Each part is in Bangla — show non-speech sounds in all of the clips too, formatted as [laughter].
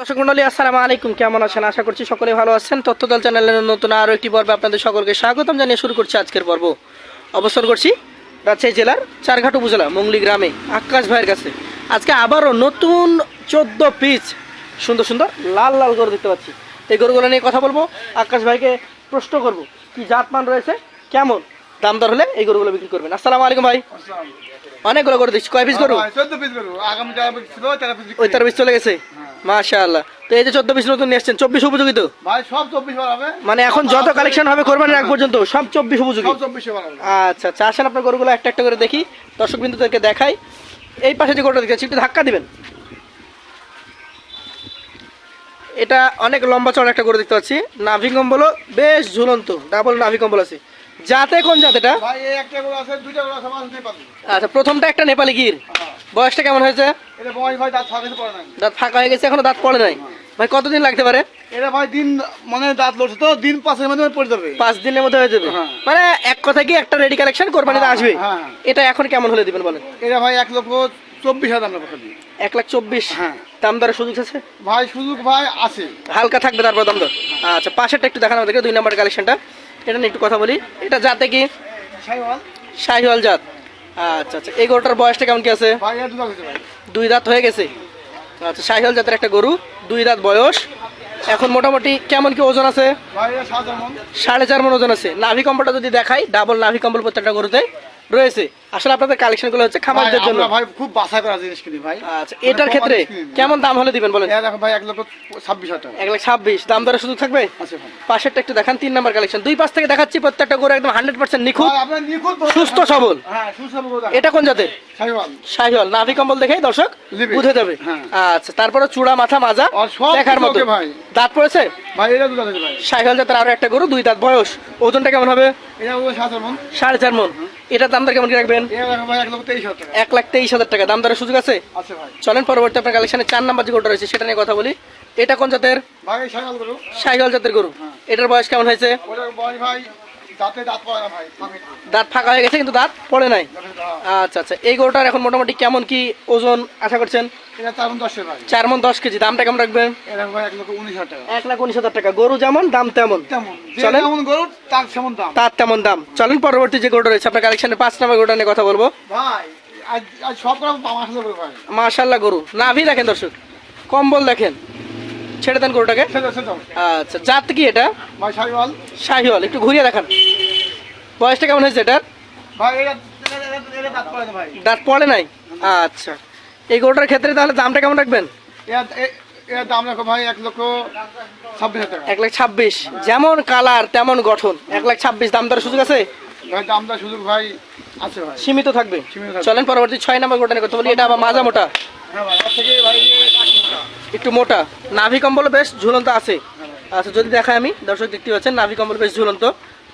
দর্শক মন্ডলী আসসালামু আলাইকুম। কেমন আছেন? আশা করছি সকলে ভালো আছেন। তথ্যদল চ্যানেলের নতুন আরও একটি পর্বে আপনাদের সকলকে স্বাগতম জানিয়ে শুরু করছি আজকের পর্ব। অবস্থান করছি রাজশাহী জেলার চারঘাট উপজেলা মংলি গ্রামে আকাশ ভাইয়ের কাছে। আজকে আবারও নতুন চোদ্দ পিস সুন্দর সুন্দর লাল লাল গরু দেখতে পাচ্ছি। এই গরুগুলো নিয়ে কথা বলব। আকাশ ভাইকে প্রশ্ন করব কি জাতমান রয়েছে? কেমন? দাম দর হলে এই গরুগুলো বিক্রি করবেন। আসসালামু আলাইকুম ভাই। অনেকগুলো গরু দেখছি। কয় পিস গরু? চোদ্দ ওই তার পিস চলে গেছে। মাশাআল্লাহ। তো এই যে চোদ্দ পিস নতুন নিয়ে এসছেন চব্বিশ উপযোগী তো? ভাই সব চব্বিশ বার হবে। মানে এখন যত কালেকশন হবে কোরবানির আগ পর্যন্ত সব চব্বিশ উপযোগী। সব চব্বিশে বার হবে। আচ্ছা আচ্ছা আসেন আপনার গরুগুলো একটা একটা করে দেখি। দর্শক বিন্দুদেরকে দেখাই। এই পাশে যে গরুটা দেখতে একটু ধাক্কা দিবেন। এটা অনেক লম্বা চড়া একটা গরু দেখতে পাচ্ছি। নাভি কম্বল বেশ ঝুলন্ত ডাবল নাভি কম্বল আছে। যাতে কোন জাত এটা? ভাই এই একটা করে আছে দুইটা করে আছে নিতে পারবে আচ্ছা প্রথমটা একটা নেপালি গির। বয়সটা কেমন হয়েছে? এটা বয়স ভাই দাঁত ফাঁকাতে পারে নাই। দাঁত ফাঁকা হয়ে গেছে এখনও দাঁত পড়ে নাই। ভাই কতদিন লাগতে পারে? এটা ভাই দিন মানে দাঁত লড়ছে তো দিন পাঁচের মধ্যে পড়ে যাবে। পাঁচ দিনের মধ্যে হয়ে যাবে। হ্যাঁ। মানে এক কথা কি একটা রেডি কালেকশন কোরবানিতে আসবে? হ্যাঁ। এটা এখন কেমন হলে দিবেন বলেন? এটা ভাই এক লক্ষ চব্বিশ হাজার এক লাখ চব্বিশ। হ্যাঁ। দাম দরের সুযোগ আছে? ভাই সুযোগ ভাই আছে। হালকা থাকবে তারপর দাম দর? আচ্ছা পাশেরটা একটু দেখানো আমাদেরকে দুই নম্বর কালেকশনটা এটা নিয়ে একটু কথা বলি। এটা জাতে কি? শাহিওয়াল। জাত। আচ্ছা আচ্ছা। এই গরুটার বয়সটা কেমন কি আছে? দুই দাঁত হয়ে গেছে? আচ্ছা শাহিওয়াল জাতের একটা গরু দুই দাঁত বয়স। এখন মোটামুটি কেমন কি ওজন আছে? সাড়ে চার মন। ওজন আছে। নাভি কম্বলটা যদি দেখাই ডাবল নাভি কম্বল প্রত্যেকটা গরুতে রয়েছে। আসলে আপনাদের কালেকশনগুলো হচ্ছে খামারদের জন্য। ভাই খুব বাছাই করা জিনিস কিনি ভাই। আচ্ছা এটার ক্ষেত্রে কেমন দাম হলে দিবেন বলেন? দেখো ভাই এক লক্ষ ছাব্বিশ হাজার টাকা। এক লাখ ছাব্বিশ। দাম দরের সুযোগ থাকবে? ভাই। পাশেরটা একটু দেখান তিন নাম্বার কালেকশন দুই পাশ থেকে দেখাচ্ছি প্রত্যেকটা গরু একদম হান্ড্রেড পার্সেন্ট নিখুঁত। ভাই, আপনার সুস্থ সবল। হ্যাঁ সুস্থ সবল এটা কোন জাতের? সাইওয়াল শাহিওয়াল। নাভি কম্বল দেখেই দর্শক বুঝে যাবে। হ্যাঁ। আচ্ছা তারপরে চূড়া মাথা মাজা দেখার মতো। ভাই। দাঁত পড়েছে? ভাই এটা দুটো ভাই। শাহিওয়াল জাতের আরও একটা গরু দুই দাঁত বয়স। ওজনটা কেমন হবে? এটা মন। সাড়ে চার মন। এটার দাম দর কেমন কি রাখবেন? এক লাখ তেইশ হাজার টাকা। দাম দরের সুযোগ আছে? চলেন পরবর্তী আপনার কালেকশনে চার নাম্বার যে গরুটা রয়েছে সেটা নিয়ে কথা বলি। এটা কোন জাতের? সাইগল জাতের গরু। এটার বয়স কেমন হয়েছে? ভাই দাঁতে না ফাঁকে হয়ে গেছে কিন্তু দাঁত পড়ে নাই? আচ্ছা আচ্ছা এই গরুটার এখন মোটামুটি কেমন কি ওজন আশা করছেন? চার মন দশ কেজি দামটা কেমন রাখবেন? এক লাখ উনিশ হাজার টাকা গরু যেমন দাম তেমন। চলেন। গরু তার সেমন দাম। তার তেমন দাম। চলেন পরবর্তী যে গরুটা রয়েছে আপনার কালেকশনের পাঁচ নম্বর গরুটা নিয়ে কথা বলব। মাশাল্লাহ গরু। নাভি দেখেন দর্শক কম্বল দেখেন। ছেড়ে দেন গরুটাকে? আচ্ছা জাত কি এটা? শাহিওয়াল। একটু ঘুরিয়ে দেখান। বয়সটা কেমন হয়েছে এটার? এটা এটা- এটা- এটা দাঁত পড়ে নাই? আচ্ছা। এই গরুটার ক্ষেত্রে তাহলে দামটা কেমন রাখবেন? এক লাখ ছাব্বিশ। যেমন কালার তেমন গঠন। এক লাখ ছাব্বিশ দাম দর সুযোগ আছে? দামটা সুযোগ ভাই আছে ভাই। সীমিত থাকবে। চলেন পরবর্তী ছয় নম্বর গোটা কথা বলি। এটা আবার মাজা মোটা। হ্যাঁ থেকে ভাই। একটু মোটা। নাভি কম্বল বেশ ঝুলন্ত আছে। আচ্ছা যদি দেখাই আমি দর্শক দেখতে পাচ্ছেন নাভি কম্বল বেশ ঝুলন্ত।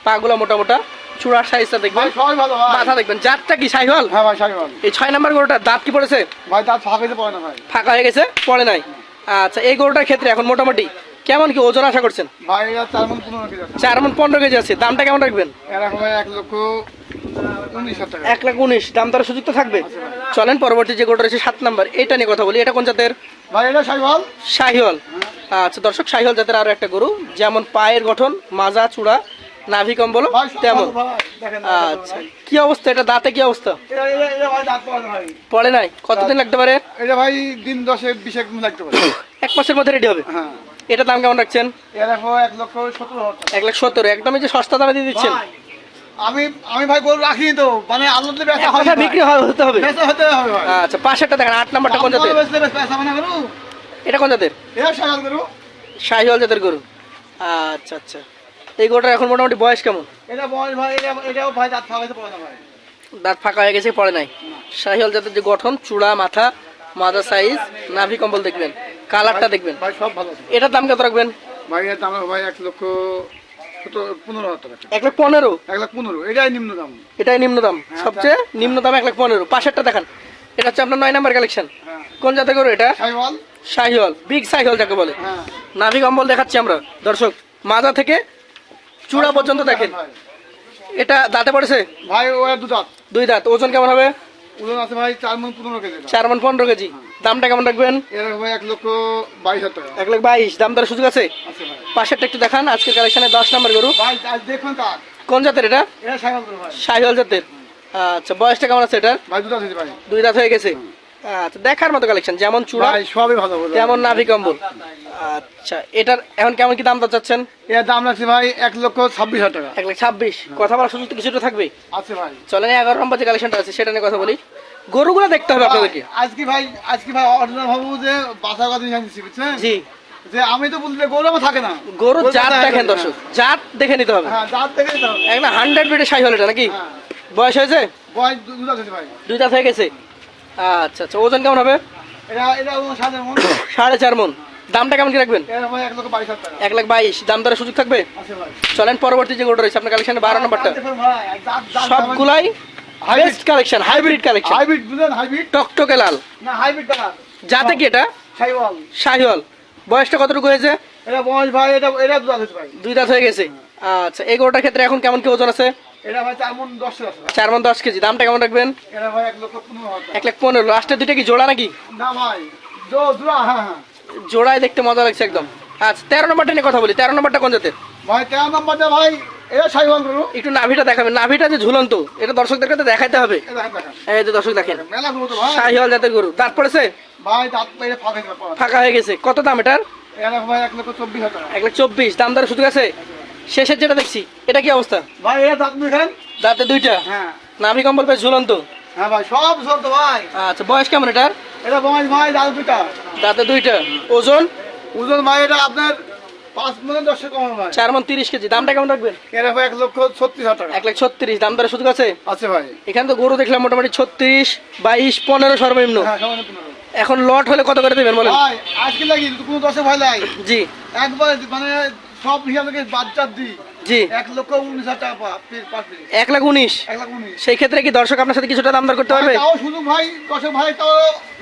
পাগুলো মোটা মোটা। চূড়ার সাইজটা দেখবেন। সবাই ভালো ভাই। মাথা দেখবেন। জাতটা কি সাইহল? হ্যাঁ ভাই সাইওয়াল এই ছয় নম্বর গরুটা দাঁত কি পড়েছে? ভাই দাঁত ফাঁকাইতে পড়ে না ভাই। ফাঁকা হয়ে গেছে পড়ে নাই। আচ্ছা এই গরুটার ক্ষেত্রে এখন মোটামুটি কেমন কি ওজন আশা করছেন? ভাই চার মন পনেরো কেজি আছে। মন দামটা কেমন রাখবেন? এক লক্ষ এক লাখ উনিশ। দাম তার সুযোগ তো থাকবে। চলেন পরবর্তী যে গরুটা রয়েছে সাত নাম্বার এটা নিয়ে কথা বলি। এটা কোন জাতের? ভাই এটা সাইওয়াল শাহিওয়াল। আচ্ছা দর্শক শাহিওয়াল জাতের আরও একটা গরু যেমন পায়ের গঠন মাজা চূড়া নাভি কম্বল তেমন। আচ্ছা কি অবস্থা? এটা দাঁতে কি অবস্থা? পড়ে নাই? কতদিন লাগতে পারে? এটা ভাই দিন দশে বিশেক লাগতে পারে। [coughs] এক মাসের মধ্যে রেডি হবে? হ্যাঁ। এটা দাম কেমন রাখছেন? এক লক্ষ সত্তর এক লাখ সত্তর একদমই যে সস্তা দামে দিয়ে দিচ্ছেন। আমি আমি ভাই গরু রাখিনি তো মানে আল্লাহ দিলে বেচা এক হয় বিক্রি হয়- হতে হবে। বেচা হতে হবে আচ্ছা পাশেরটা দেখেন আট নাম্বারটা কোন জাতের? বেচলে বেশ পয়সা বানা গরু? এটা কোন জাতের? এটা সাগাল গরু। শাহিওয়াল জাতের গরু। আচ্ছা আচ্ছা। এই গরুটার এখন মোটামুটি বয়স কেমন? এটা বয়স ভাই এটা এটাও ভাই দাঁত ফাঁকাইতে পারে না ভাই। দাঁত ফাঁকা হয়ে গেছে পড়ে নাই। শাহিওয়াল জাতের যে গঠন চূড়া মাথা মাজা সাইজ নাভি কম্বল দেখবেন কালারটা দেখবেন। ভাই সব ভালো এটার দাম কত রাখবেন? ভাই এর দাম ভাই এক লক্ষ পনেরো হাজার টাকা এক লাখ পনেরো? এক লাখ পনেরো এটাই নিম্ন দাম। এটাই নিম্ন দাম। সবচেয়ে নিম্ন দাম এক লাখ পনেরো। পাশেরটা দেখান। এটা হচ্ছে আপনার নয় নাম্বার কালেকশন হ্যাঁ। কোন গরু এটা? শাহিওয়াল বিগ শাহিওয়াল যাকে বলে। হ্যাঁ। নাভি কম্বল দেখাচ্ছি আমরা। দর্শক মাজা থেকে চূড়া পর্যন্ত দেখেন। এটা দাঁতে পড়েছে? ভাই ও দু দাঁত। দুই দাঁত। ওজন কেমন হবে? ওজন আছে ভাই চার মন পনেরো কেজি চার মন পনেরো কেজি। দামটা কেমন রাখবেন? এক লক্ষ বাইশ টাকা। এক লাখ বাইশ। দাম দরের সুযোগ আছে? পাশেরটা একটু দেখান আজকের কালেকশনে দশ নম্বর গরু। দেখুন কোন জাতের এটা? শাহিওয়াল জাতের আচ্ছা বয়সটা কেমন আছে এটার? দুই দাঁত হয়ে গেছে। আচ্ছা দেখার মতো কালেকশন যেমন চূড়া সবই ভালো তেমন নাভি কম্বল। আচ্ছা এটার এখন কেমন কি দাম দর চাচ্ছেন? এর দাম রাখছি ভাই এক লক্ষ ছাব্বিশ হাজার টাকা। এক লক্ষ ছাব্বিশ। কথা বলার সুযোগ তো কিছুটা থাকবে আছে ভাই। চলেন এগারো নম্বর যে কালেকশনটা আছে সেটা নিয়ে কথা বলি। গরুগুলো দেখতে হবে আপনাদেরকে। আজকে ভাই আজকে ভাই অরিজিনাল ভাবু যে বাসা কথা জানছি বুঝছেন? জি। যে আমি তো বলতে গরু আমার থাকে না। গরু জাত দেখেন দর্শক জাত দেখে নিতে হবে। হ্যাঁ দাঁত দেখে নিতে হবে। একটা হান্ড্রেড বিটে শাহি হল এটা নাকি? হ্যাঁ। বয়স হয়েছে? বয়স দু- দুটো আছে ভাই। দুই দাঁত হয়ে গেছে। আচ্ছা আচ্ছা ওজন কেমন হবে? এটা এটা সাথে মন। সাড়ে চার মন। দামটা কেমন কি রাখবেন? এক লাখ বাইশ। দাম দরের সুযোগ থাকবে? চলেন পরবর্তী যে গরুটা রয়েছে আপনার কালেকশনে বারো নম্বরটা। দাঁত- দাঁত- সবগুলাই। Best collection hybrid collection hybrid বুঝলেন হাইব্রিড টকটকে লাল। না হাইব্রিড কি এটা? সাইওয়াল শাহিওয়াল। বয়সটা কতটুকু হয়েছে? এটা বয়স ভাই এটা এটা দুটো আছে ভাই। দুই দাঁত হয়ে গেছে। আচ্ছা এই গরুটার ক্ষেত্রে এখন কেমন কি ওজন আছে? এটা ভাই চার মন দশ চার মন দশ কেজি। দামটা কেমন রাখবেন? এটা ভাই এক লক্ষ পনেরো এক লাখ পনেরো। লাস্টের দুইটা কি জোড়া নাকি? না ভাই জো হ্যাঁ হ্যাঁ। জোড়ায় দেখতে মজা লাগছে একদম। আচ্ছা তেরো নম্বরটা নিয়ে কথা বলি। তেরো নম্বরটা কোন জাতের? ভাই তেরো নম্বরটা ভাই। এটা সাইওয়াল করু একটু নাভিটা দেখাবেন নাভিটা যে ঝুলন্ত এটা দর্শকদের কাছে দেখাইতে হবে। এই যে দর্শক দেখেন। মেলা করব তো ভাই। শাহিওয়াল জাতের গরু। দাঁত পড়েছে? ভাই দাঁত পেয়ে ফাঁকা হয়ে গেছে কত দাম এটার? ভাই এক লক্ষ চব্বিশ হাজার। এক চব্বিশ। দাম দর সুযোগ আছে? শেষের যেটা দেখছি এটা কি অবস্থা? ভাই এটা দাঁত দুইটা? হ্যাঁ। নাভি কম্বল বেশ ঝুলন্ত? হ্যাঁ ভাই সব সব তো ভাই। আচ্ছা বয়স কেমন এটার? এটা বয়স ভাই দাঁতে দুইটা। ওজন? ওজন ভাই এটা আপনার পাঁচ মনে দশ কম ভাই চার মন তিরিশ কেজি দামটা কেমন রাখবেন? এটা ভাই এক লক্ষ ছত্রিশ হাজার টাকা। এক লাখ ছত্রিশ দাম দরের সুযোগ আছে? আছে ভাই। এখানে তো গরু দেখলাম মোটামুটি ছত্রিশ বাইশ পনেরো সর্বনিম্ন। হ্যাঁ। এখন লট হলে কত করে দেবেন বলেন? আজকে লাগি কোনো দশে ভাই লাই জি। একবার মানে সব হিসাব থেকে দিই জি। এক লক্ষ উনিশ হাজার টাকা এক লাখ উনিশ? সেই ক্ষেত্রে কি দর্শক আপনার সাথে কিছুটা দাম দর করতে পারবে? ভাই, ভাই দশে ভাই তাও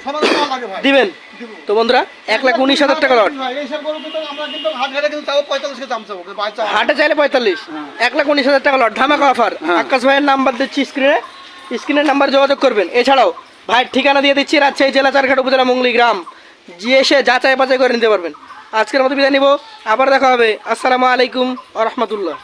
সমান লাগে ভাই। দিবেন? দিব। তো বন্ধুরা এক লাখ উনিশ হাজার টাকা লট। হাট চাইলে পঁয়তাল্লিশ। এক লাখ উনিশ হাজার টাকা লট। ধামাকা অফার হ্যাঁ। আকাশ ভাইয়ের নাম্বার দিচ্ছি স্ক্রিনে স্ক্রিনের নাম্বার যোগাযোগ করবেন। এছাড়াও ভাইয়ের ঠিকানা দিয়ে দিচ্ছি রাজশাহী জেলা চারঘাট উপজেলা মঙ্গলি গ্রাম। যে এসে যাচাই বাছাই করে নিতে পারবেন। আজকের মতো বিদায় নিব। আবার দেখা হবে। আসসালামু আলাইকুম আ রহমতুল্লাহ।